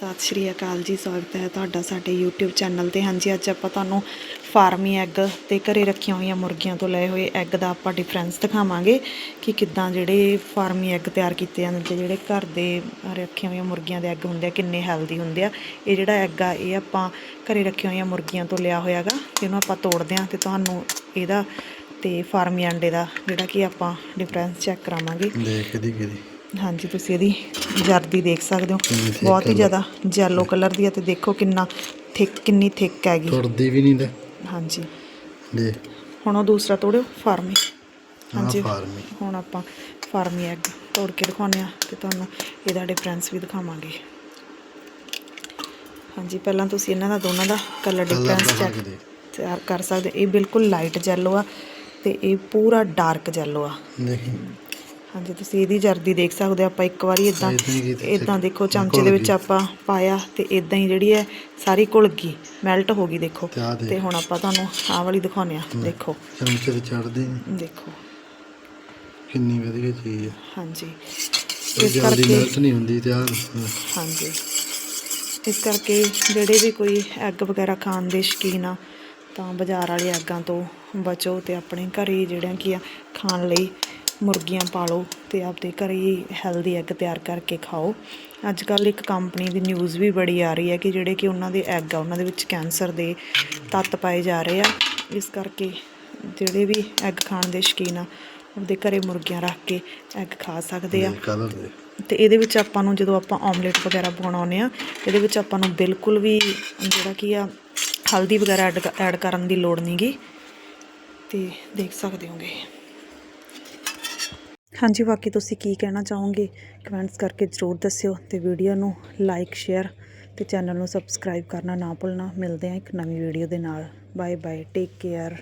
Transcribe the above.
ਸਤਿ ਸ਼੍ਰੀ ਅਕਾਲ ਜੀ, ਸਵਾਗਤ ਹੈ ਤੁਹਾਡਾ ਸਾਡੇ YouTube ਚੈਨਲ ਤੇ। ਹਾਂਜੀ, ਅੱਜ ਆਪਾਂ ਤੁਹਾਨੂੰ ਫਾਰਮੀ ਐਗ ਤੇ ਘਰੇ ਰੱਖੀਆਂ ਹੋਈਆਂ ਮੁਰਗੀਆਂ ਤੋਂ ਲਏ ਹੋਏ ਐਗ ਦਾ ਆਪਾਂ ਡਿਫਰੈਂਸ ਦਿਖਾਵਾਂਗੇ ਕਿ ਕਿੱਦਾਂ ਜਿਹੜੇ ਫਾਰਮੀ ਐਗ ਤਿਆਰ ਕੀਤੇ ਜਾਂਦੇ ਤੇ ਜਿਹੜੇ ਘਰ ਦੇ ਰੱਖੀਆਂ ਹੋਈਆਂ ਮੁਰਗੀਆਂ ਦੇ ਐਗ ਹੁੰਦੇ ਆ, ਕਿੰਨੇ ਹੈਲਦੀ ਹੁੰਦੇ ਆ। ਇਹ ਜਿਹੜਾ ਐਗ ਆ, ਇਹ ਆਪਾਂ ਘਰੇ ਰੱਖੀਆਂ ਹੋਈਆਂ ਮੁਰਗੀਆਂ ਤੋਂ ਲਿਆ ਹੋਇਆਗਾ ਤੇ ਇਹਨੂੰ ਆਪਾਂ ਤੋੜਦੇ ਆ ਤੇ ਤੁਹਾਨੂੰ ਇਹਦਾ ਤੇ ਫਾਰਮੀ ਅੰਡੇ ਦਾ ਜਿਹੜਾ ਕਿ ਆਪਾਂ ਡਿਫਰੈਂਸ ਚੈੱਕ ਕਰਾਵਾਂਗੇ। ਦੇਖ ਕਿਦੀ ਕਿਦੀ ਹਾਂਜੀ ਤੁਸੀਂ ਇਹਦੀ ਜਰਦੀ ਦੇਖ ਸਕਦੇ ਹੋ। ਬਹੁਤ ਹੀ। ਜ਼ਿਆਦਾ ਜੈਲੋ ਕਲਰ ਦੀ ਹੈ ਤੇ ਦੇਖੋ ਕਿੰਨਾ ਥਿਕ ਕਿੰਨੀ ਥਿਕ ਹੈਗੀ। ਟੁੱਟਦੀ ਵੀ ਨਹੀਂ ਤੇ। ਹਾਂਜੀ। ਦੇ ਹੁਣ ਉਹ ਦੂਸਰਾ ਤੋੜਿਓ ਫਾਰਮੀ। ਹਾਂਜੀ। ਫਾਰਮੀ। ਹੁਣ ਆਪਾਂ ਫਾਰਮੀ ਐਗ ਤੋੜ ਕੇ ਦਿਖਾਉਂਦੇ ਆ ਤੇ ਤੁਹਾਨੂੰ ਇਹਦਾ ਡਿਫਰੈਂਸ ਵੀ ਦਿਖਾਵਾਂਗੇ। ਹਾਂਜੀ ਪਹਿਲਾਂ ਤੁਸੀਂ ਇਹਨਾਂ ਦਾ ਦੋਨਾਂ ਦਾ ਕਲਰ ਡਿਫਰੈਂਸ ਚੈੱਕ ਤਿਆਰ ਕਰ ਸਕਦੇ ਇਹ ਬਿਲਕੁਲ ਲਾਈਟ ਜੈਲੋ ਆ ਤੇ ਇਹ ਪੂਰਾ ਡਾਰਕ ਜੈਲੋ ਆ। ਦੇਖੀ। ਹਾਂਜੀ ਤੁਸੀਂ ਇਹਦੀ ਜਰਦੀ ਦੇਖ ਸਕਦੇ ਹੋ ਆਪਾਂ ਇੱਕ ਵਾਰੀ ਇਦਾਂ ਇਦਾਂ। ਦੇਖੋ ਚਮਚੇ ਦੇ ਵਿੱਚ। ਆਪਾਂ ਪਾਇਆ ਤੇ ਇਦਾਂ ਹੀ ਜਿਹੜੀ ਹੈ ਸਾਰੀ ਘੁਲ ਗਈ ਮੈਲਟ ਹੋ ਗਈ ਦੇਖੋ। ਤੇ ਹੁਣ ਆਪਾਂ ਤੁਹਾਨੂੰ ਆਹ ਵਾਲੀ ਦਿਖਾਉਂਦੇ ਆ ਦੇਖੋ। ਚਮਚੇ ਤੇ ਚੜਦੀ ਦੇਖੋ। ਕਿੰਨੀ ਵਧੀਆ ਚੀਜ਼ ਹੈ। ਹਾਂਜੀ। ਇਸ ਕਰਕੇ ਮੈਲਟ ਨਹੀਂ ਹੁੰਦੀ ਤੇ ਆ ਹਾਂਜੀ। ਇਸ ਕਰਕੇ ਜਿਹੜੇ ਵੀ ਕੋਈ ਐਗ ਵਗੈਰਾ ਖਾਣ ਦੇ ਸ਼ੌਕੀਨ ਆ ਤਾਂ ਬਾਜ਼ਾਰ ਵਾਲੇ ਐਗਾਂ ਤੋਂ ਬਚੋ ਤੇ ਆਪਣੇ ਘਰੇ ਹੀ ਜਿਹੜਿਆਂ ਕੀ ਆ ਖਾਣ ਲਈ ਮੁਰਗੀਆਂ ਪਾਲੋ ਤੇ ਆਪਦੇ ਘਰੇ ਹੀ ਹੈਲਦੀ ਐਗ ਤਿਆਰ ਕਰਕੇ ਖਾਓ। ਅੱਜ ਕੱਲ ਇੱਕ ਕੰਪਨੀ ਦੀ ਨਿਊਜ਼ ਵੀ ਬੜੀ ਆ ਰਹੀ ਹੈ ਕਿ ਜਿਹੜੇ ਕਿ ਉਹਨਾਂ ਦੇ ਐਗ ਆ ਉਹਨਾਂ ਦੇ ਵਿੱਚ ਕੈਂਸਰ ਦੇ ਤੱਤ ਪਾਏ ਜਾ ਰਹੇ ਆ। ਇਸ ਕਰਕੇ ਜਿਹੜੇ ਵੀ ਐਗ ਖਾਣ ਦੇ ਸ਼ੌਕੀਨ ਆ ਆਪਦੇ ਘਰੇ ਮੁਰਗੀਆਂ ਰੱਖ ਕੇ ਐਗ ਖਾ ਸਕਦੇ ਆ। ਤੇ ਇਹਦੇ ਵਿੱਚ ਆਪਾਂ ਨੂੰ ਜਦੋਂ ਆਪਾਂ ਆਮਲੇਟ ਵਗੈਰਾ ਬਣਾਉਂਦੇ ਆ ਇਹਦੇ ਵਿੱਚ ਆਪਾਂ ਨੂੰ ਬਿਲਕੁਲ ਵੀ ਜਿਹੜਾ ਕੀ ਆ ਹਲਦੀ ਵਗੈਰਾ ਐਡ ਕਰਨ ਦੀ ਲੋੜ ਨਹੀਂਗੀ ਤੇ ਦੇਖ ਸਕਦੇ ਹੋਗੇ। ਹਾਂਜੀ, ਬਾਕੀ ਤੁਸੀਂ ਕੀ ਕਹਿਣਾ ਚਾਹੋਗੇ? ਕਮੈਂਟਸ ਕਰਕੇ ਜ਼ਰੂਰ ਦੱਸਿਓ ਤੇ ਵੀਡੀਓ ਨੂੰ ਲਾਈਕ ਸ਼ੇਅਰ ਤੇ ਚੈਨਲ ਨੂੰ ਸਬਸਕ੍ਰਾਈਬ ਕਰਨਾ ਨਾ ਭੁੱਲਣਾ। ਮਿਲਦੇ ਹਾਂ ਇੱਕ ਨਵੀਂ ਵੀਡੀਓ ਦੇ ਨਾਲ। Bye bye take care